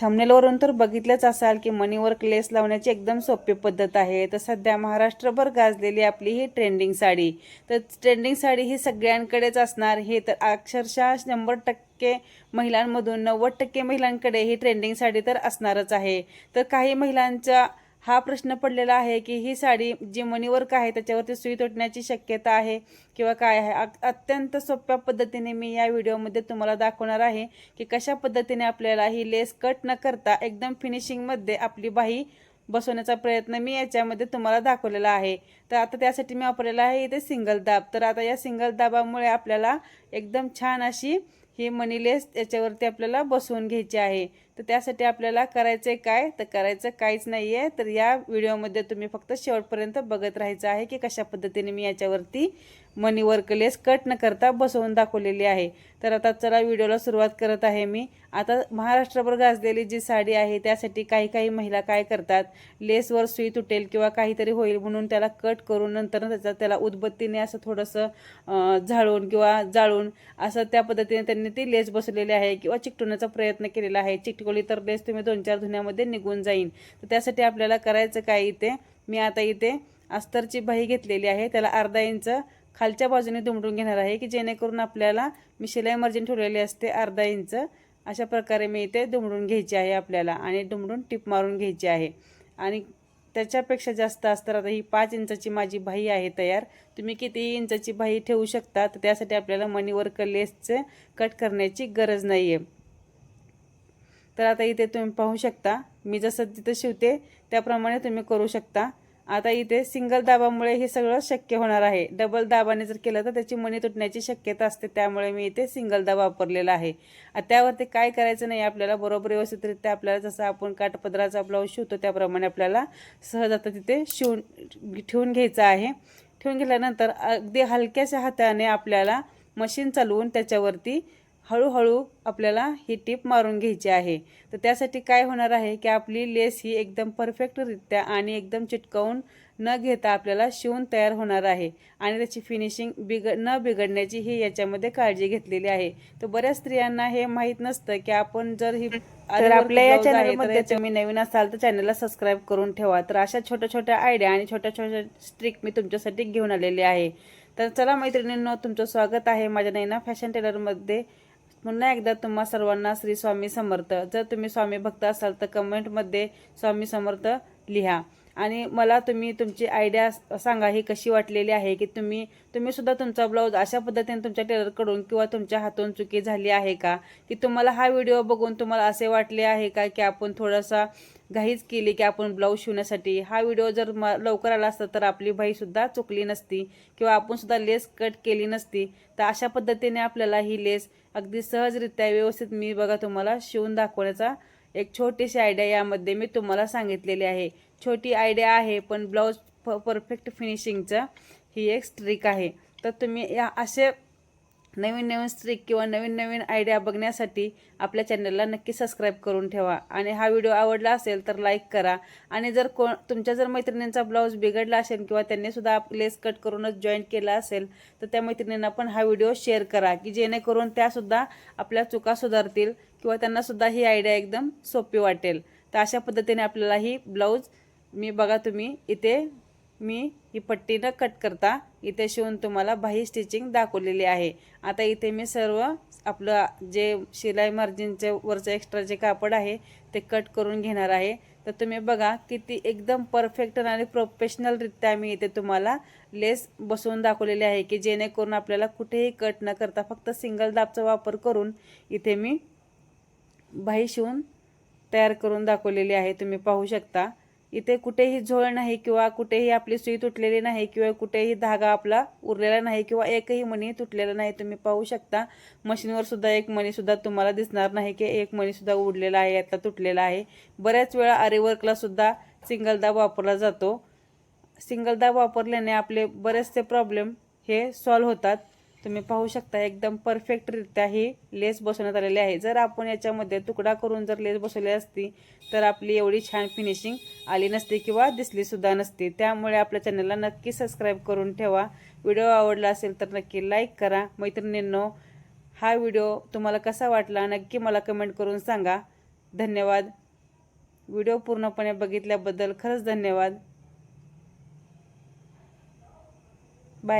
थंबनेलवरून तर बघितलंच असाल की मनीवर्क लेस लावण्याची एकदम सोपी पद्धत आहे. तर सध्या महाराष्ट्रभर गाजलेली आपली ही ट्रेंडिंग साडी. तर ट्रेंडिंग साडी ही सगळ्यांकडेच असणार. ही तर अक्षरशः शंभर टक्के महिलांमधून नव्वद टक्के महिलांकडे ही ट्रेंडिंग साडी तर असणारच आहे. तर काही महिलांच्या हा प्रश्न पडलेला आहे की ही साडी जी मणीवर्क आहे त्याच्यावरती सुई तुटण्याची शक्यता आहे किंवा काय आहे? अत्यंत सोप्या पद्धतीने मी या व्हिडिओमध्ये तुम्हाला दाखवणार आहे की कशा पद्धतीने आपल्याला ही लेस कट न करता एकदम फिनिशिंगमध्ये आपली बाही बसवण्याचा प्रयत्न मी याच्यामध्ये तुम्हाला दाखवलेला आहे. तर आता त्यासाठी मी वापरलेला आहे इथे सिंगल दाब. तर आता या सिंगल दाबामुळे आपल्याला एकदम छान अशी ही मनी लेस याच्यावरती आपल्याला बसवून घ्यायची आहे. तर त्यासाठी आपल्याला करायचं काय? तर करायचं काहीच नाही आहे तर या व्हिडिओमध्ये तुम्ही फक्त शेवटपर्यंत बघत राहायचं आहे की कशा पद्धतीने मी याच्यावरती मनी वर्क लेस कट न करता बसवून दाखवलेली आहे. तर आता चला व्हिडिओला सुरुवात करत आहे मी. आता महाराष्ट्रभर गाजलेली जी साडी आहे त्यासाठी काही काही महिला काय करतात? लेसवर सुई तुटेल किंवा काहीतरी होईल म्हणून त्याला कट करून नंतर त्याचा त्याला उदबत्तीने असं थोडंसं झाळून किंवा जाळून असं त्या पद्धतीने त्यांनी ती लेस बसवलेली आहे किंवा चिकटवण्याचा प्रयत्न केलेला आहे. चिकटवली तर लेस तुम्ही दोन चार धुण्यामध्ये निघून जाईन. तर त्यासाठी आपल्याला करायचं काय इथे? मी आता इथे अस्तरची बाही घेतलेली आहे. त्याला अर्धा इंच खालच्या बाजूने दुमडून घेणार आहे की जेणेकरून आपल्याला मी शिलाई मार्जिन ठेवलेली असते अर्धा इंच. अशा प्रकारे मी इथे दुमडून घ्यायची आहे आपल्याला आणि दुमडून टिप मारून घ्यायची आहे. आणि त्याच्यापेक्षा जास्त असतं आता ही पाच इंचाची माझी बाई आहे तयार. तुम्ही कितीही इंचाची भाई ठेवू शकता? तर त्यासाठी आपल्याला मनीवर लेसचं कट करण्याची गरज नाही आहे तर आता इथे तुम्ही पाहू शकता मी जसं तिथं शिवते त्याप्रमाणे तुम्ही करू शकता. आता इथे सिंगल दाबामुळे हे सगळं शक्य होणार आहे. डबल दाबाने जर केलं तर त्याची मणी तुटण्याची शक्यता असते त्यामुळे मी इथे सिंगल दाबा वापरलेला आहे. त्यावरती काय करायचं नाही आपल्याला बरोबर व्यवस्थितरित्या आपल्याला जसं आपण काठपदराचा ब्लाऊज शिवतो त्याप्रमाणे आपल्याला सहज आता तिथे शिवून ठेवून घ्यायचं आहे. ठेवून घेतल्यानंतर अगदी हलक्याशा हाताने आपल्याला मशीन चालवून त्याच्यावरती हळूहळू आपल्याला ही टीप मारून घ्यायची आहे. तर त्यासाठी काय होणार आहे की आपली लेस ही एकदम परफेक्टरित्या आणि एकदम चिटकवून न घेता आपल्याला शिवून तयार होणार आहे. आणि त्याची फिनिशिंग बिघड न बिघडण्याची ही याच्यामध्ये काळजी घेतलेली आहे. तर बऱ्याच स्त्रियांना हे माहीत नसतं की आपण जर ही तर आपल्या या चॅनलमध्ये तुम्ही नवीन असाल तर चॅनलला सबस्क्राईब करून ठेवा. तर अशा छोट्या छोट्या आयडिया आणि छोट्या छोट्या स्ट्रिक मी तुमच्यासाठी घेऊन आलेले आहे. तर चला मैत्रिणींनो तुमचं स्वागत आहे माझ्या नैना फॅशन टेलरमध्ये पुन्हा एकदा तुम्हा सर्वांना श्री स्वामी समर्थ. जर तुम्ही स्वामी भक्त असाल तर कमेंटमध्ये स्वामी समर्थ लिहा. आणि मला तुम्ही तुमची आयडिया सांगा ही कशी वाटलेली आहे की तुम्ही तुम्ही सुद्धा तुमचा ब्लाऊज अशा पद्धतीने तुमच्या टेलरकडून किंवा तुमच्या हातून चुकी झाली आहे का? की तुम्हाला हा व्हिडिओ बघून तुम्हाला असे वाटले आहे का की आपण थोडासा घाईच केली की आपण ब्लाऊज शिवण्यासाठी. हा व्हिडिओ जर म लवकर आला असता तर आपली बाईसुद्धा चुकली नसती किंवा आपणसुद्धा लेस कट केली नसती. तर अशा पद्धतीने आपल्याला ही लेस अगदी सहजरित्या व्यवस्थित मी बघा तुम्हाला शिवून दाखवण्याचा एक छोटीशी आयडिया यामध्ये मी तुम्हाला सांगितलेली आहे. छोटी आयडिया आहे पण ब्लाऊज प परफेक्ट फिनिशिंगचं ही एक स्ट्रिक आहे. तर तुम्ही या असे नवीन नवीन स्ट्रिक किंवा नवीन नवीन आयडिया बघण्यासाठी आपल्या चॅनलला नक्की सबस्क्राईब करून ठेवा. आणि हा व्हिडिओ आवडला असेल तर लाईक करा. आणि जर कोण तुमच्या जर मैत्रिणींचा ब्लाऊज बिघडला असेल किंवा त्यांनी सुद्धा लेस कट करूनच जॉईन केला असेल तर त्या मैत्रिणींना पण हा व्हिडिओ शेअर करा की जेणेकरून त्यासुद्धा आपल्या चुका सुधारतील किंवा त्यांनासुद्धा ही आयडिया एकदम सोपी वाटेल. तर अशा पद्धतीने आपल्याला ही ब्लाऊज मी बघा तुम्ही इथे मी ही पट्टी न कट करता इथे शिवून तुम्हाला बाही स्टिचिंग दाखवलेली आहे. आता इथे मी सर्व आपलं जे शिलाई मार्जिनचे वरचं एक्स्ट्रा जे कापड आहे ते कट करून घेणार आहे. तर तुम्ही बघा किती एकदम परफेक्ट आणि प्रोफेशनलरित्या मी इथे तुम्हाला लेस बसवून दाखवलेली आहे की जेणेकरून आपल्याला कुठेही कट न करता फक्त सिंगल दाबचा वापर करून इथे मी बाही शिवून तयार करून दाखवलेली आहे. तुम्ही पाहू शकता. इथे कुठेही झोळ नाही किंवा कुठेही आपली सुई तुटलेली नाही किंवा कुठेही धागा आपला उरलेला नाही किंवा एकही मणी तुटलेला नाही. तुम्ही पाहू शकता मशीनवर सुद्धा एक मणीसुद्धा तुम्हाला दिसणार नाही की एक मणीसुद्धा उडलेला आहे यातला तुटलेला आहे. बऱ्याच वेळा आरीवर्कला सुद्धा सिंगल दाब वापरला जातो. सिंगल दाब वापरल्याने आपले बरेचसे प्रॉब्लेम हे सॉल्व्ह होतात. तुम्ही पाहू शकता एकदम परफेक्टरित्या ही लेस बसवण्यात आलेली आहे. जर आपण याच्यामध्ये तुकडा करून जर लेस बसवली असती तर आपली एवढी छान फिनिशिंग आली नसती किंवा दिसलीसुद्धा नसती. त्यामुळे आपल्या चॅनलला नक्की सबस्क्राईब करून ठेवा. व्हिडिओ आवडला असेल तर नक्की लाईक करा. मैत्रिणींनो हा व्हिडिओ तुम्हाला कसा वाटला नक्की मला कमेंट करून सांगा. धन्यवाद. व्हिडिओ पूर्णपणे बघितल्याबद्दल खरंच धन्यवाद.